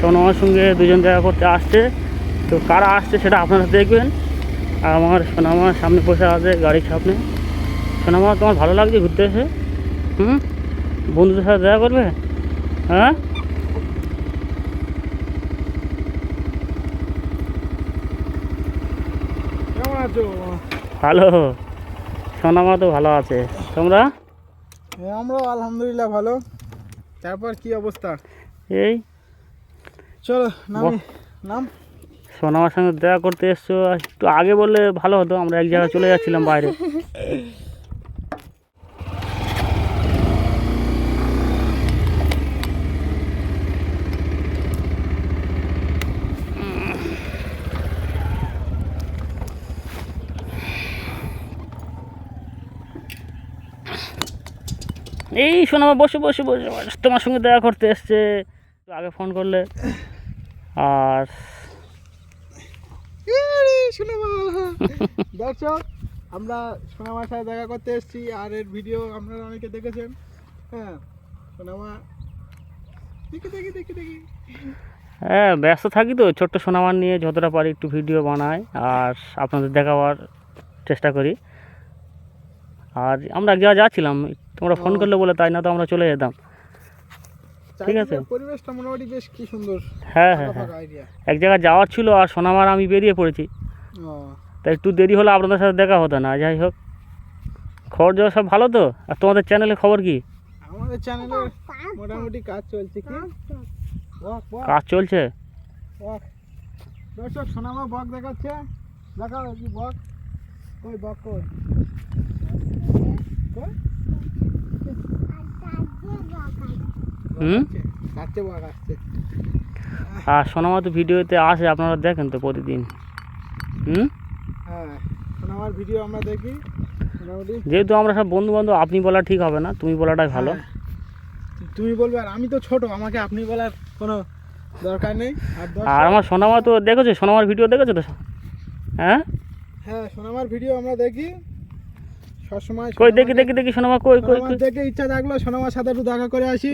সোনামার সঙ্গে দুজন দেখা করতে আসছে। তো কারা আসছে সেটা আপনারা দেখবেন। আর আমার সোনামার সামনে বসে আছে গাড়ির সামনে। সোনামা তোমার ভালো লাগছে ঘুরতে এসে? হুম? বন্ধুদের সাথে দেখা করবে? হ্যাঁ? ভালো। সোনামা তো ভালো আছে। তোমরা? আমরাও আলহামদুলিল্লাহ ভালো। তারপর কি অবস্থা? এই চলো নামি। নাম। সোনামার সঙ্গে দেখা করতে এসছো। একটু আগে বললে ভালো হতো আমরা এক জায়গায় চলে যাচ্ছিলাম বাইরে। এই সোনামা বসে বসে বসে। তোমার সঙ্গে দেখা করতে এসছে। আগে ফোন করলে। আর দর্শক আমরা সোনামার সাথে দেখা করতে এসেছি। আর এর ভিডিও আপনারা অনেকে দেখেছেন। হ্যাঁ সোনামা দেখি দেখি দেখি দেখি। হ্যাঁ ব্যস্ত থাকি তো। ছোট্ট সোনামার নিয়ে যতটা পারি একটু ভিডিও বানাই আর আপনাদের দেখাবার চেষ্টা করি। আর আমরা জায়গায় যাচ্ছিলাম তোমরা ফোন করলে বলে তাই না তো আমরা চলে যেতাম। ঠিক আছে। পরিবেশটা মোটামুটি বেশ কি সুন্দর হ্যাঁ হ্যাঁ হ্যাঁ। এক জায়গায় যাওয়ার ছিল আর সোনামার আমি বেরিয়ে পড়েছি। তাই একটু দেরি হলে আপনাদের সাথে দেখা হতো না যাই হোক। খবর জোর সব ভালো তো? আর তোমাদের চ্যানেলে খবর কি? আমাদের চ্যানেলে মোটামুটি কাজ চলছে কি? বক বক। কাজ চলছে? বক। দর্শক সোনামা বক দেখাচ্ছে। দেখাও কি বক? কই বক কই? কই? হুম? আর সোনামা তো ভিডিওতে আসে আপনারা দেখেন তো প্রতিদিন। হুম? হ্যাঁ সোনামার ভিডিও আমরা দেখি যেহেতু আমরা সব বন্ধু বান্ধব আপনি বলা ঠিক হবে না তুমি বলাটাই ভালো। হ্যাঁ। তুমি বলবে আর আমি তো ছোট আমাকে আপনি বলার কোনো দরকার নেই। আর আমার সোনামা তো দেখেছ সোনামার ভিডিও দেখেছ তো হ্যাঁ? হ্যাঁ সোনামার ভিডিও আমরা দেখি। সবসময় কই দেখি দেখি দেখি সোনামা কই কই দেখে ইচ্ছা থাকল সোনামার সাথে একটু দেখা করে আসি।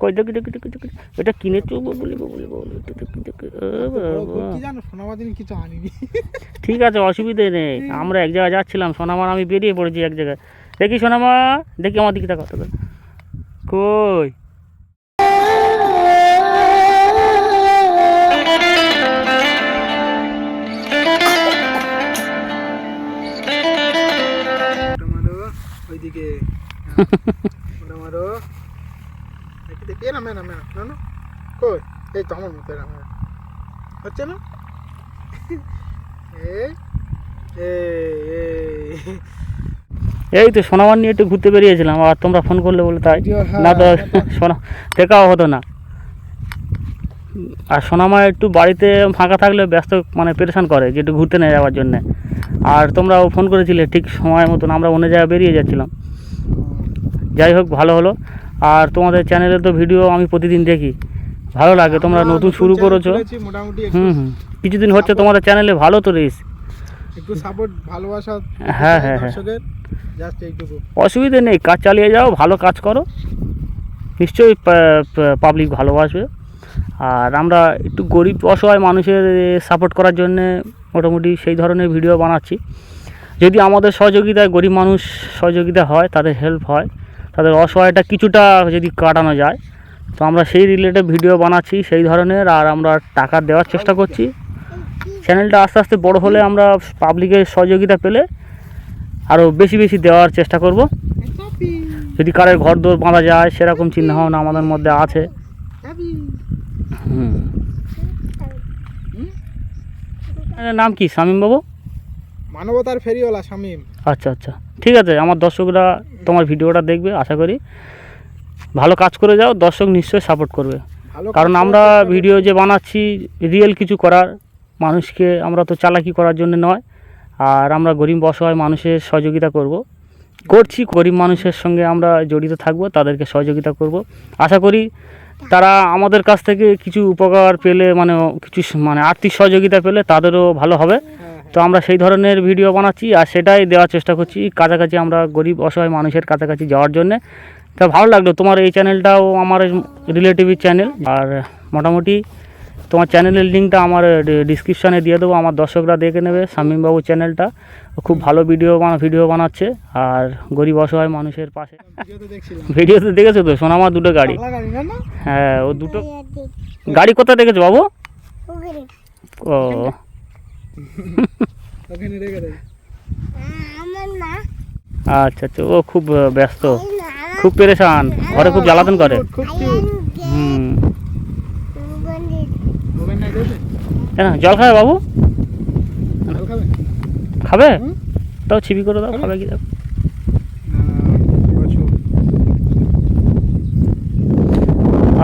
কই দেখি দেখি দেখি দেখি এটা কিনেছো বলি বলি বলি দেখি দেখি ও বাবা। কি জানো সোনামা দিন কিছু আনিনি। ঠিক আছে অসুবিধে নেই। আমরা এক জায়গায় যাচ্ছিলাম সোনামার আমি বেরিয়ে পড়েছি এক জায়গায়। দেখি সোনামা দেখি আমার দিকে তাকাও। কই? মারো। দেখি? এরা মেনা মেনা না না কই? এই তো আমার মতো এরা মেনা হচ্ছে না? এই তো সোনামার নিয়ে একটু ঘুরতে বেরিয়েছিলাম আর তোমরা ফোন করলে বলে তাই। না তো। সোনা দেখাও হতো না। আর সোনামা একটু বাড়িতে ফাঁকা থাকলে ব্যস্ত মানে পেরেশান করে যে একটু ঘুরতে নিয়ে যাওয়ার জন্যে। আর তোমরাও ফোন করেছিলে ঠিক সময় মতন আমরা অন্য জায়গায় বেরিয়ে যাচ্ছিলাম। যাই হোক ভালো হলো। আর তোমাদের চ্যানেলে তো ভিডিও আমি প্রতিদিন দেখি। ভালো লাগে তোমরা নতুন শুরু করেছ। হুম হুম। কিছুদিন হচ্ছে তোমাদের চ্যানেলে ভালো তো রিস। একটু সাপোর্ট ভালোবাসা হ্যাঁ, হ্যাঁ, হ্যাঁ। জাস্ট এইটুকু। অসুবিধে নেই কাজ চালিয়ে যাও ভালো কাজ করো। নিশ্চয়ই পাবলিক ভালোবাসবে। আর আমরা একটু গরিব অসহায় মানুষের সাপোর্ট করার জন্যে মোটামুটি সেই ধরনের ভিডিও বানাচ্ছি। যদি আমাদের সহযোগিতায় গরিব মানুষ সহযোগিতা হয়, তাদের হেল্প হয়, তাদের অসহায়টা কিছুটা যদি কাটানো যায়, তো আমরা সেই রিলেটেড ভিডিও বানাচ্ছি সেই ধরনের আর আমরা টাকা দেওয়ার চেষ্টা করছি। চ্যানেলটা আস্তে আস্তে বড় হলে আমরা পাবলিকের সহযোগিতা পেলে আরও বেশি বেশি দেওয়ার চেষ্টা করব। যদি কারের ঘর দোর বাঁধা যায়, সেরকম চিন্তাভাবনা আমাদের মধ্যে আছে। হুম। নাম কি? শামীম বাবু মানবতার ফেরিওয়ালা শামীম। আচ্ছা আচ্ছা। ঠিক আছে আমার দর্শকরা তোমার ভিডিওটা দেখবে আশা করি। ভালো কাজ করে যাও দর্শক নিশ্চয়ই সাপোর্ট করবে। কারণ আমরা ভিডিও যে বানাচ্ছি রিয়েল কিছু করার মানুষকে আমরা তো চালাকি করার জন্য নয়। আর আমরা গরিব অসহায় মানুষের সহযোগিতা করব। করছি গরিব মানুষের সঙ্গে আমরা জড়িত থাকব তাদেরকে সহযোগিতা করব। আশা করি তারা আমাদের কাছ থেকে কিছু উপকার পেলে মানে কিছু মানে আর্থিক সহযোগিতা পেলে তাদেরও ভালো হবে। তো আমরা সেই ধরনের ভিডিও বানাচ্ছি আর সেটাই দেওয়ার চেষ্টা করছি। কাছাকাছি আমরা গরিব, অসহায় মানুষের কাছাকাছি যাওয়ার জন্যে। তা ভালো লাগল। তোমার এই চ্যানেলটাও আমার রিলেটিভের চ্যানেল আর মোটামুটি তোমার চ্যানেলের লিঙ্কটা আমার ডিসক্রিপশানে দিয়ে দেবো আমার দর্শকরা দেখে নেবে শামীমবাবু চ্যানেলটা ও খুব ভালো ভিডিও বানা ভিডিও বানাচ্ছে আর গরিব অসহায় মানুষের পাশে। ভিডিওতে দেখেছ তো? সোনামা দুটো গাড়ি। হ্যাঁ ও দুটো গাড়ি কোথায় দেখেছ বাবু? ও। আচ্ছা আচ্ছা ও খুব ব্যস্ত। খুব পেরেশান। ঘরে খুব জ্বালাতন করে। হুম ওখানে দেবে কেন? জল খাবে বাবু? খাবে? তাও ছিপি করে দাও খাবে। কি দাও?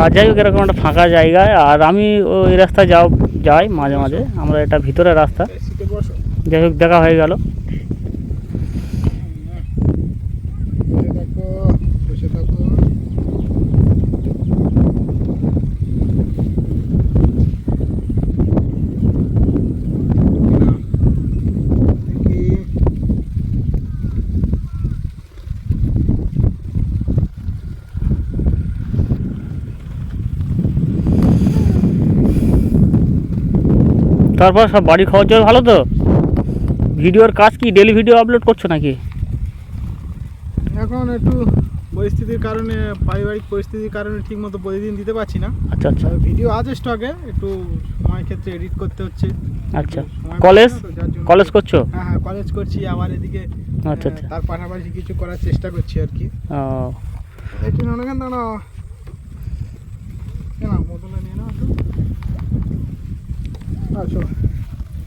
আর যাই হোক এরকম একটা ফাঁকা জায়গায়। আর আমি ওই রাস্তায় যাও যাই মাঝে মাঝে। আমরা এটা ভিতরে রাস্তা। যাই হোক দেখা হয়ে গেল বসে থাকো বসে থাকো না। দেখি। তারপর সব বাড়ির খবর জল ভালো তো? ভিডিওর কাজ কি ডেলি ভিডিও আপলোড করছ নাকি? এখন একটু পরিস্থিতির কারণে পারিবারিক পরিস্থিতির কারণে ঠিক মতো প্রতিদিন দিতে পারছি না। আচ্ছা আচ্ছা। ভিডিও আছে স্টকে একটু সময় ক্ষেত্রে এডিট করতে হচ্ছে। আচ্ছা। কলেজ না জন্য- কলেজ করছ? হ্যাঁ হ্যাঁ কলেজ করছি আবার এদিকে আচ্ছা আচ্ছা। তার পাশাপাশি কিছু করার চেষ্টা করছি আর কি। ও। একটু না কেন দাঁড়া কেন বোতলে নাও আচ্ছা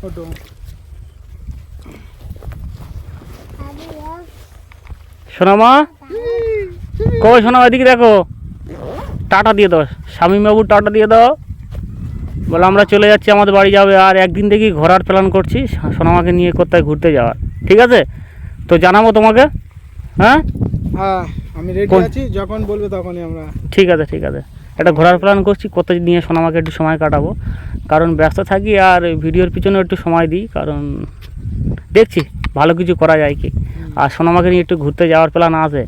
ওটো সোনামা? কবে সোনামা এদিকে দেখো। টাটা দিয়ে দাও। স্বামীবাবু টাটা দিয়ে দাও। বলে আমরা চলে যাচ্ছি আমাদের বাড়ি যাবে। আর একদিন দেখি ঘোরার প্ল্যান করছি সোনামাকে নিয়ে কোথায় ঘুরতে যাওয়ার। ঠিক আছে? তো জানাব তোমাকে। হ্যাঁ? হ্যাঁ আমি রেডি আছি যখন বলবে তখনই আমরা ঠিক আছে ঠিক আছে। একটা ঘোরার প্ল্যান করছি কত নিয়ে সোনামাকে একটু সময় কাটাবো। কারণ ব্যস্ত থাকি আর ভিডিওর পিছনে একটু সময় দিই কারণ দেখছি ভালো কিছু করা যায় কি। আর সোনামাকে নিয়ে একটু ঘুরতে যাওয়ার প্ল্যান আছে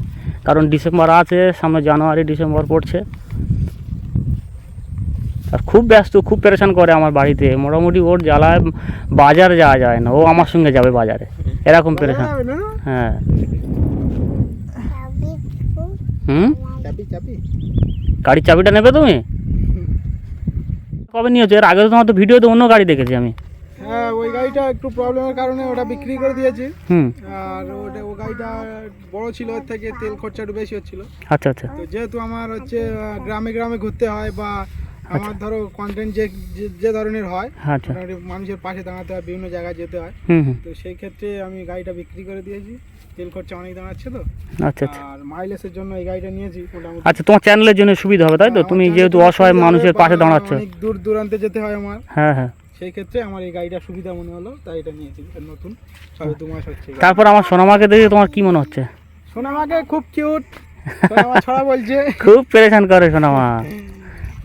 কারণ ডিসেম্বর আছে সামনে জানুয়ারি ডিসেম্বর পড়ছে। আর খুব ব্যস্ত খুব পেরেশান করে আমার বাড়িতে। মোটামুটি ওর জ্বালায় বাজার যাওয়া যায় না ও আমার সঙ্গে যাবে বাজারে। এরকম পেরেশান। হ্যাঁ। হুম? চাপি চাপি গাড়ির চাবিটা নেবে তুমি? কবে নিয়েছো? এর আগে তো তোমার তো ভিডিও তো অন্য গাড়ি দেখেছি আমি। হ্যাঁ ওই গাড়িটা একটু প্রবলেমের কারণে ওটা বিক্রি করে দিয়েছি। হুম। আর ওটা ও গাড়িটা বড় ছিল ওর থেকে তেল খরচা একটু বেশি হচ্ছিল। আচ্ছা আচ্ছা। তো যেহেতু আমার হচ্ছে গ্রামে গ্রামে ঘুরতে হয় বা আমার ধরো কন্টেন্ট যে যে- ধরনের হয় আচ্ছা। মানুষের পাশে দাঁড়াতে হয় বিভিন্ন জায়গায় যেতে হয়। তো সেই ক্ষেত্রে আমি গাড়িটা বিক্রি করে দিয়েছি। তেল খরচা অনেক দাঁড়াচ্ছে তো। আচ্ছা আচ্ছা। আর মাইলেজের জন্য এই গাড়িটা নিয়েছি মোটামুটি। আচ্ছা তোমার চ্যানেলের জন্য সুবিধা হবে তাই তো? হ্যাঁ, তুমি যেহেতু অসহায় মানুষের পাশে দাঁড়াচ্ছ। অনেক দূর দূরান্তে যেতে হয় আমার। হ্যাঁ হ্যাঁ। সেই ক্ষেত্রে আমার এই গাড়িটা সুবিধা মনে হলো তাই এটা নিয়েছি। নতুন সবে দু মাস হচ্ছে তারপর আমার সোনামাকে দেখে তোমার কি মনে হচ্ছে? সোনামাকে খুব কিউট সোনামা ছড়া বলছে। খুব পেরেশান করে সোনামা।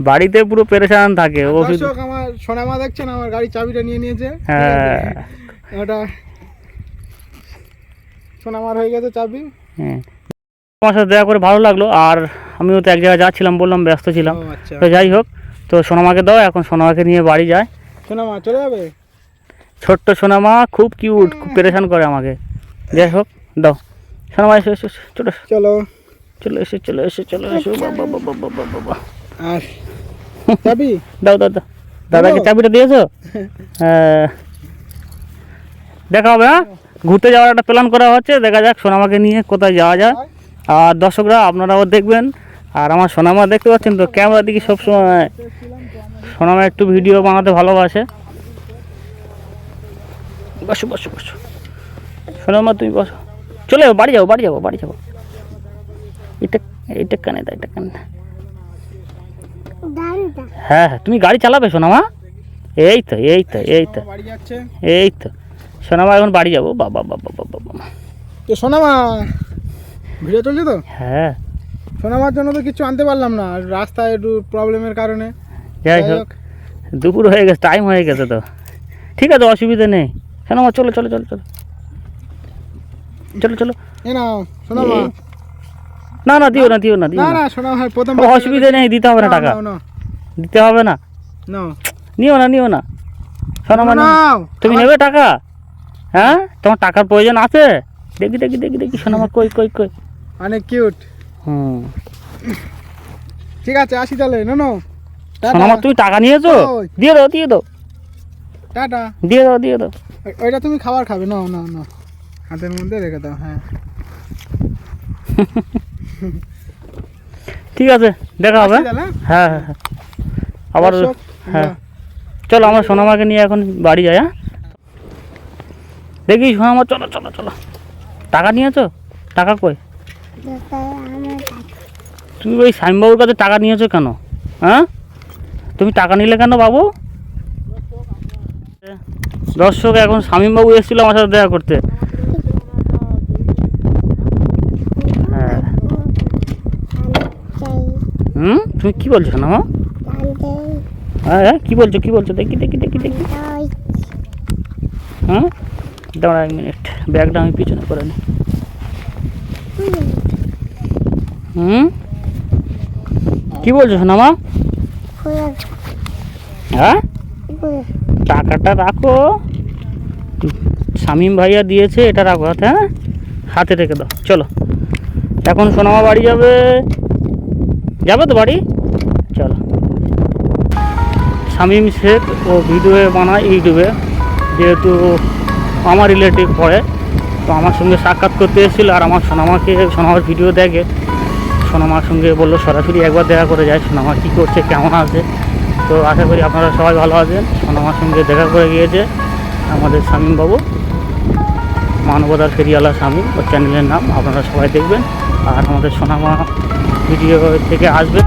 বাড়িতে পুরো পেরেশান থাকে ও শুধু আমার সোনামা দেখছেন আমার গাড়ির চাবিটা নিয়ে নিয়েছে। হ্যাঁ। ওটা সোনামার হয়ে গেছে চাবি। হ্যাঁ। তোমার সাথে দেখা করে ভালো লাগল আর আমিও তো এক জায়গায় যাচ্ছিলাম বললাম ব্যস্ত ছিলাম। আচ্ছা। তো যাই হোক তো সোনামাকে দাও এখন সোনামাকে নিয়ে বাড়ি যায়। সোনামা চলে যাবে? ছোট্ট সোনামা খুব কিউট খুব পেরেশান করে আমাকে। যাই হোক দাও। সোনামা এসো এসো এসো, চলো। চলো। চলো এসো চলো এসো চলো এসো বাবা বাবা বাবা বাবা। আর চাবি? দাও দাও দাও। দাদাকে? চাবিটা দিয়েছ? দেখা হবে হ্যাঁ? ঘুরতে যাওয়ার একটা প্ল্যান করা হচ্ছে দেখা যাক সোনামাকে নিয়ে কোথায় যাওয়া যায়। আর দর্শকরা আপনারাও দেখবেন। আর আমার সোনামা দেখতে পাচ্ছেন তো ক্যামেরা দিকে সবসময়। সোনামা একটু ভিডিও বানাতে ভালোবাসে। বসো বসো বসো। সোনামা তুমি বসো। চলে যাব বাড়ি যাব বাড়ি যাব বাড়ি যাব এটা এটা কানে দা এটা কানে দা হ্যাঁ হ্যাঁ তুমি গাড়ি চালাবে সোনামা? এই তো এই তো এই তো বাড়ি এই তো। সোনামা এখন বাড়ি যাব। বাবা বাবা বাবা বাবা তো সোনামা ভিডিও চলছে তো? হ্যাঁ। সোনামার জন্য তো কিছু আনতে পারলাম না আর রাস্তায় একটু প্রবলেমের কারণে। যাই হোক দুপুর হয়ে গেছে টাইম হয়ে গেছে তো। ঠিক আছে অসুবিধা নেই। সোনামা চলো চলো চলো চলো। চলো চলো। এ নাও সোনামা। না না দিও না দিও না দিও না না। শোনা হয় প্রথম অসুবিধা নেই দিতে হবে না টাকা। না দিতে হবে না। না নিও না নিও না। শোনো মানে তুমি নেবে টাকা? হ্যাঁ? তোমার টাকার প্রয়োজন আছে? দেখি দেখি দেখি দেখি শোনো আমার কই কই কই। অনেক কিউট। হুম। ঠিক আছে আসি তাহলে নো নো শোনো তুমি টাকা নিয়েছো। দিয়ে দাও দিয়ে দাও। টাটা। দিয়ে দাও দিয়ে দাও। ওইটা তুমি খাবার খাবে না না না হাতের মধ্যে রেখে দাও হ্যাঁ। ঠিক আছে দেখা হবে। আসি হ্যাঁ? হ্যাঁ হ্যাঁ আবার হ্যাঁ। চলো আমরা সোনামাকে নিয়ে এখন বাড়ি যাই হ্যাঁ? দেখি সোনামা চলো চলো চলো। টাকা নিয়েছো? টাকা কই? তুমি ওই স্বামীবাবুর কাছে টাকা নিয়েছো কেন হ্যাঁ? তুমি টাকা নিলে কেন বাবু? দর্শক এখন শামীমবাবু এসেছিল আমার সাথে দেখা করতে হ্যাঁ হুম? তুমি কি বলছো না হ্যাঁ হ্যাঁ কী বলছো কী বলছো? দেখি দেখি দেখি দেখি। হ্যাঁ দাঁড়া এক মিনিট, ব্যাগটা আমি পিছনে করে নিই হুম? কী বলছো, সোনামা? হ্যাঁ? টাকাটা রাখো। শামীম ভাইয়া দিয়েছে, এটা রাখো হাতে হ্যাঁ? হাতে রেখে দাও, চলো। এখন সোনামা বাড়ি যাবে। যাবে তো বাড়ি? চলো। শামীম শেখ ও ভিডিও বানায় ইউটিউবে। যেহেতু আমার রিলেটিভ পড়ে, তো আমার সঙ্গে সাক্ষাৎ করতে এসেছিল আর আমার সোনামাকে, সোনামার ভিডিও দেখে। সোনামার সঙ্গে বলল, সরাসরি একবার দেখা করে যায় সোনামা কী করছে, কেমন আছে? তো আশা করি আপনারা সবাই ভালো আছেন। সোনামার সঙ্গে দেখা করে গিয়েছে আমাদের শামীমবাবু মানবতার ফেরিওয়ালা স্বামী ওর চ্যানেলের নাম আপনারা সবাই দেখবেন। আর আমাদের সোনামা ভিডিও থেকে আসবে।